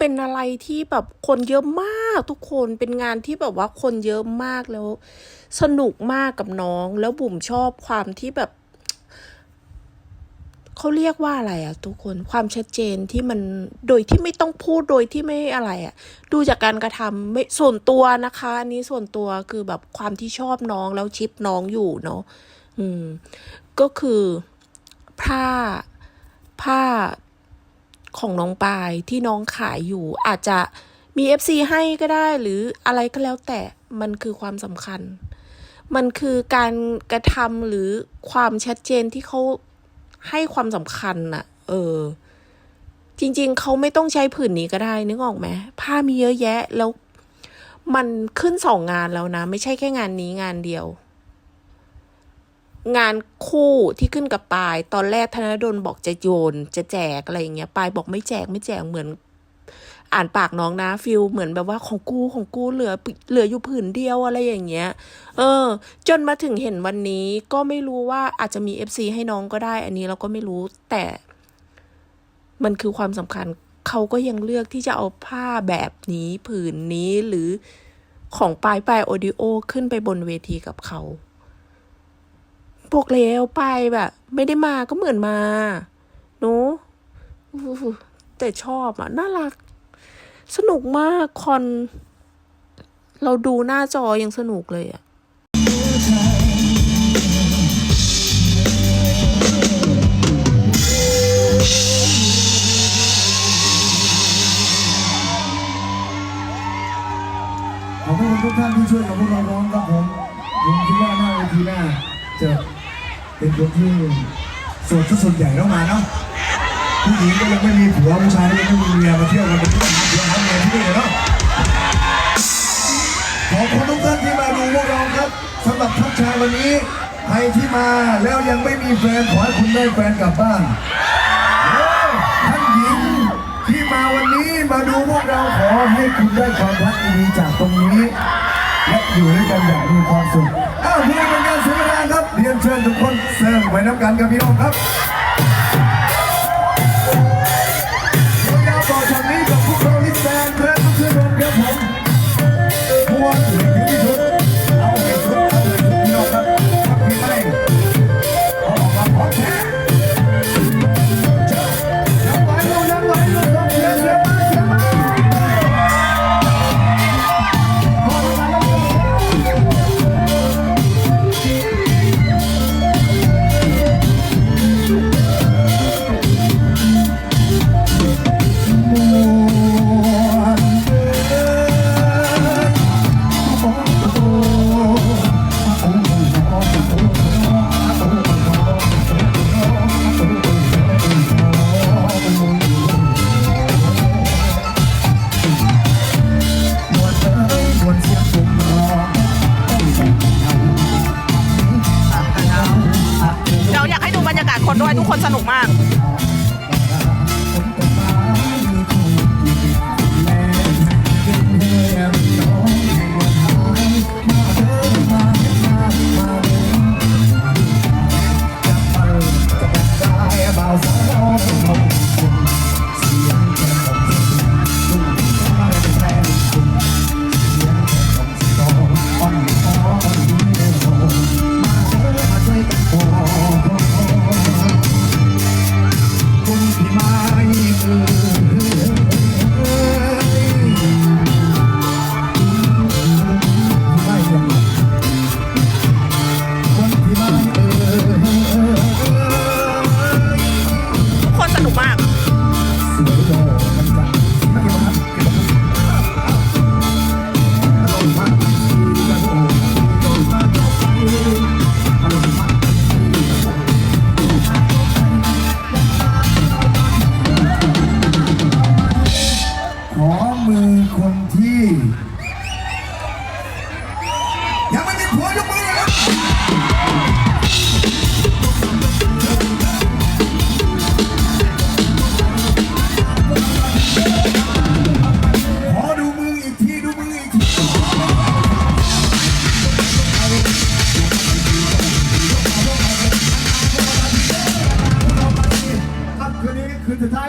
เป็นอะไรที่แบบคนเยอะมากทุกคนเป็นงานที่แบบว่าคนเยอะมากแล้ว สนุกมากกับน้อง แล้วบุ๋มชอบความที่แบบเขาเรียกว่าอะไรอะทุกคนความชัดเจนที่มันโดยที่ไม่ต้องพูดโดยที่ไม่อะไรอะดูจากการกระทำไม่ส่วนตัวนะคะ อันนี้ส่วนตัวคือแบบความที่ชอบน้องแล้วชิปน้องอยู่เนาะอืม ก็คือผ้าผ้า ของน้องปายที่น้องขายอยู่ อาจจะมี FC ให้ก็ได้หรืออะไรก็แล้วแต่มันคือความสำคัญ มันคือการกระทำหรือความชัดเจนที่เขาให้ความสำคัญน่ะ เออ จริง ๆเขาไม่ต้องใช้ผืนนี้ก็ได้นึกออกไหมผ้ามีเยอะแยะแล้ว มันขึ้นสองงานแล้วนะ ไม่ใช่แค่งานนี้งานเดียว งานคู่ที่ขึ้นกับปาย ตอนแรกธนดลบอกจะโยน จะแจกอะไรอย่างเงี้ยปายบอกไม่แจกไม่แจกเหมือน อ่านปากน้องนะฟิลเหมือนแบบว่าของกูของกูเหลือเหลืออยู่ผืนเดียวอะไรอย่างเงี้ย เออ จนมาถึงเห็นวันนี้ก็ไม่รู้ว่าอาจจะมีเอฟซีให้น้องก็ได้ อันนี้เราก็ไม่รู้แต่มันคือความสำคัญเขาก็ยังเลือกที่จะเอาผ้าแบบนี้ผืนนี้หรือของปลายปลายโอดิโอขึ้นไปบนเวทีกับเขา บอกแล้วไปแบบ ไม่ได้มาก็เหมือนมาเนอะแต่ชอบอะน่ารัก สนุกมากคอน เราดูหน้าจอยังสนุกเลยอะขอบคุณทุกท่านที่ช่วยกับพวกเราร้องครับผมผมคิดว่าหน้าเวทีหน้าจะ เป็นคนที่โสดที่สุดใหญ่ต้องมาเนาะผู้หญิงก็ยังไม่มีผัวผู้ชายก็ยังไม่มีเมียมาเที่ยวกันเป็นที่หาผัวหาเมียที่นี่เนาะขอบคุณทุกท่านที่มาดูพวกเราครับสำหรับทักชายวันนี้ใครที่มาแล้วยังไม่มีแฟนขอให้คุณได้แฟนกลับบ้านท่านหญิงที่มาวันนี้มาดูพวกเราขอให้คุณได้ความรักดีจากตรงนี้ และอยู่ด้วยกันอย่างมีความสุขอ้าว เรียนเชิญทุกคนเสิร์ฟไว้น้ำกันกับพี่น้องครับ ทุกคนสนุกมาก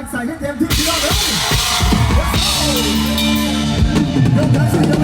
ใส่ให้เต็มที่พี่เลยก